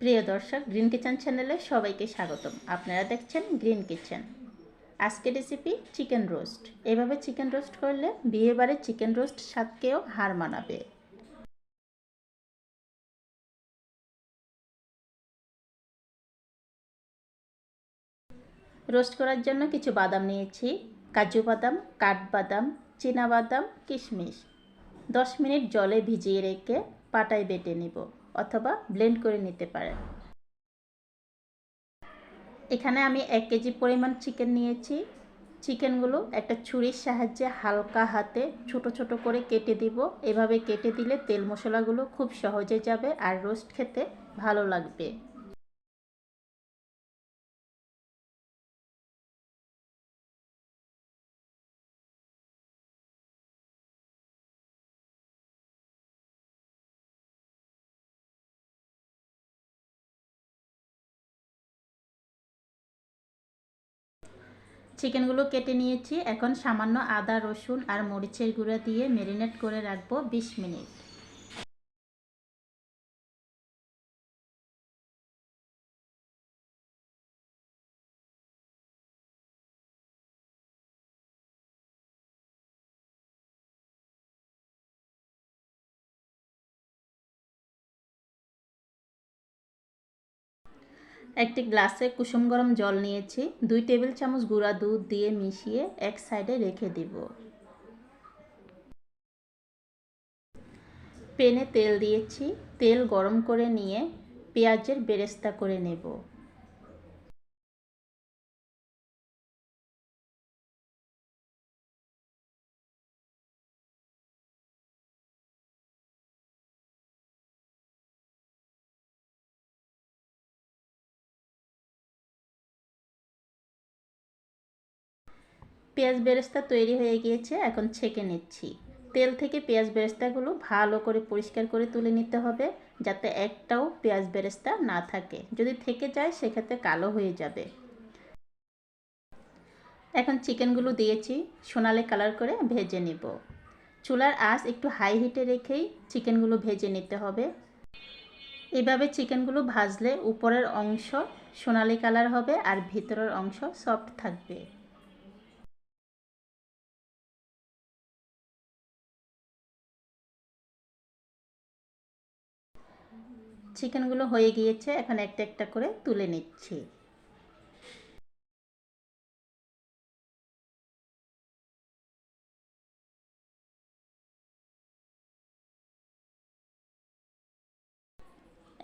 প্রিয় দর্শক green kitchen চ্যানেলে সবাইকে স্বাগতম। আপনারা দেখছেন গ্রিন কিচেন আজকের রেসিপি চিকেন রোস্ট এভাবে চিকেন রোস্ট করলে বিয়েবারে চিকেন রোস্ট স্বাদকেও হার মানাবে। রোস্ট করার জন্য কিছু বাদাম নিয়েছি। কাজু বাদাম, কাঠবাদাম বাদাম কিশমিশ। দশ মিনিট জলে ভিজিয়ে রেখে পাটায় বেটে নিব। অথবা ব্লেন্ড করে নিতে পারেন। এখানে আমি এক কেজি পরিমাণ চিকেন নিয়েছি। চিকেনগুলো একটা ছুরির সাহায্যে হালকা হাতে ছোট ছোট করে কেটে দিব। এভাবে কেটে দিলে তেল মশলাগুলো খুব সহজে যাবে আর রোস্ট খেতে ভালো লাগবে। চিকেনগুলো কেটে নিয়েছি। এখন সামান্য আদা, রসুন আর মরিচের গুঁড়া দিয়ে ম্যারিনেট করে রাখব বিশ মিনিট। একটি গ্লাসে কুসুম গরম জল নিয়েছি। দুই টেবিল চামচ গুঁড়া দুধ দিয়ে মিশিয়ে এক সাইডে রেখে দিব। পেনে তেল দিয়েছি। তেল গরম করে নিয়ে পেঁয়াজের বেরেস্তা করে নেব। পেঁয়াজ বেরেস্তা তৈরি হয়ে গিয়েছে, এখন ছেঁকে নিচ্ছি। তেল থেকে পেঁয়াজ বেরেস্তাগুলো ভালো করে পরিষ্কার করে তুলে নিতে হবে, যাতে একটাও পেঁয়াজ বেরেস্তা না থাকে। যদি থেকে যায়, সেক্ষেত্রে কালো হয়ে যাবে। এখন চিকেনগুলো দিয়েছি, সোনালি কালার করে ভেজে নিব। চুলার আঁচ একটু হাই হিটে রেখেই চিকেনগুলো ভেজে নিতে হবে। এভাবে চিকেনগুলো ভাজলে উপরের অংশ সোনালি কালার হবে আর ভিতরের অংশ সফট থাকবে। চিকেনগুলো হয়ে গিয়েছে, এখন একটা একটা করে তুলে নিচ্ছি।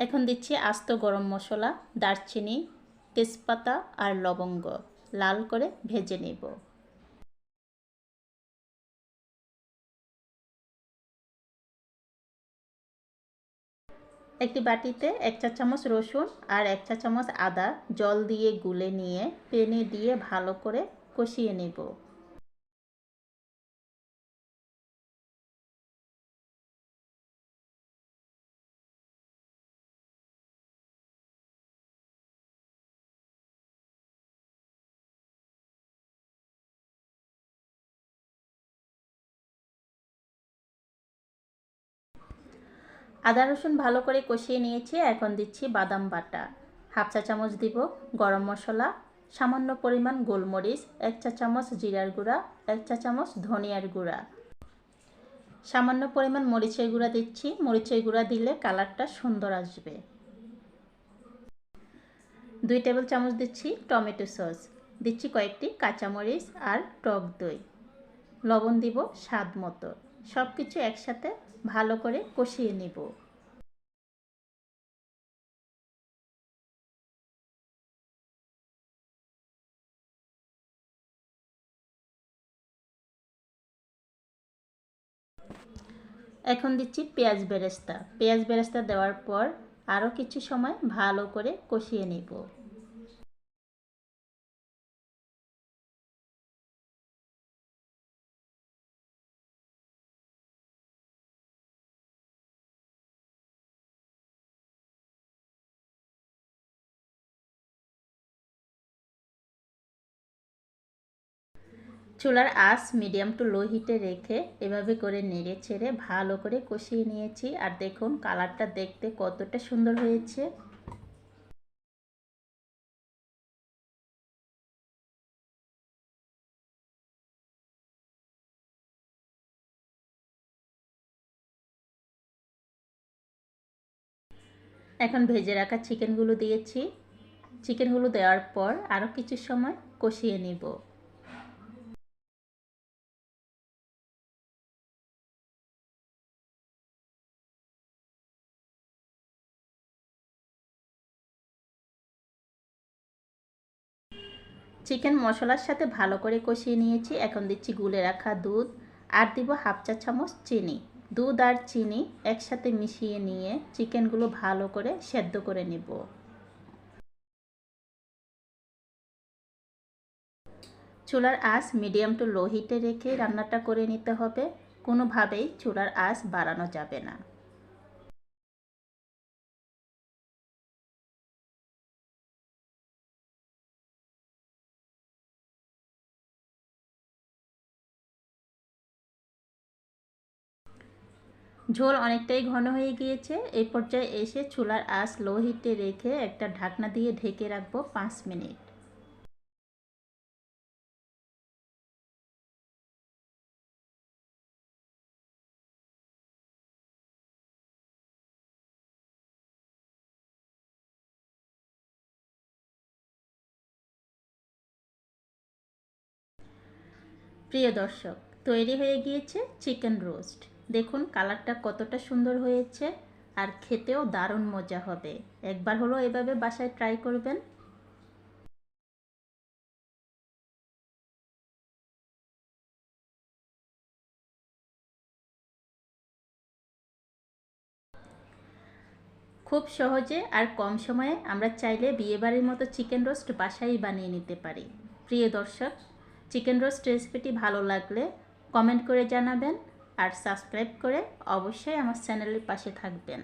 এখন দিচ্ছি আস্ত গরম মশলা, দারচিনি, তেজপাতা আর লবঙ্গ। লাল করে ভেজে নেব। একটি বাটিতে এক চা চামচ রসুন আর এক চা চামচ আদা জল দিয়ে গুলে নিয়ে পেনে দিয়ে ভালো করে কষিয়ে নেব। আদা রসুন ভালো করে কষিয়ে নিয়েছি, এখন দিচ্ছি বাদাম বাটা। হাফ চা চামচ দিব গরম মশলা, সামান্য পরিমাণ গোলমরিচ, এক চা চামচ জিরার গুঁড়া, এক চা চামচ ধনিয়ার গুঁড়া। সামান্য পরিমাণ মরিচের গুঁড়া দিচ্ছি, মরিচের গুঁড়া দিলে কালারটা সুন্দর আসবে। দুই টেবিল চামচ দিচ্ছি টমেটো সস, দিচ্ছি কয়েকটি কাঁচামরিচ আর টক দই। লবণ দিব স্বাদ মতো। সব কিছু একসাথে ভালো করে কষিয়ে নেব। এখন দিচ্ছি পেঁয়াজ বেরেস্তা। পেঁয়াজ বেরেস্তা দেওয়ার পর আরও কিছু সময় ভালো করে কষিয়ে নেব। চুলার আস মিডিয়াম টু লো হিটে রেখে এভাবে করে নেড়ে ছেড়ে ভালো করে কষিয়ে নিয়েছি। আর দেখুন, কালারটা দেখতে কতটা সুন্দর হয়েছে। এখন ভেজে রাখা চিকেনগুলো দিয়েছি। চিকেনগুলো দেওয়ার পর আরও কিছু সময় কষিয়ে নিব। চিকেন মশলার সাথে ভালো করে কষিয়ে নিয়েছি। এখন দিচ্ছি গুলে রাখা দুধ আর দিব হাফ চা চামচ চিনি। দুধ আর চিনি একসাথে মিশিয়ে নিয়ে চিকেনগুলো ভালো করে সেদ্ধ করে নেব। চুলার আঁচ মিডিয়াম টু লো হিটে রেখে রান্নাটা করে নিতে হবে। কোনোভাবেই চুলার আঁচ বাড়ানো যাবে না। ঝোল অনেকটাই ঘন হয়ে গিয়েছে। এই পর্যায়ে এসে চুলার আঁচ লো হিটে রেখে একটা ঢাকনা দিয়ে ঢেকে রাখব পাঁচ মিনিট। প্রিয় দর্শক, তৈরি হয়ে গিয়েছে চিকেন রোস্ট। দেখুন, কালারটা কতটা সুন্দর হয়েছে আর খেতেও দারুণ মজা হবে। একবার হলো এভাবে বাসায় ট্রাই করবেন। খুব সহজে আর কম সময়ে আমরা চাইলে বিয়েবাড়ির মতো চিকেন রোস্ট বাসায় বানিয়ে নিতে পারি। প্রিয় দর্শক চিকেন রোস্ট রেসিপিটি ভালো লাগলে কমেন্ট করে জানাবেন। আর সাবস্ক্রাইব করে অবশ্যই আমার চ্যানেলের পাশে থাকবেন।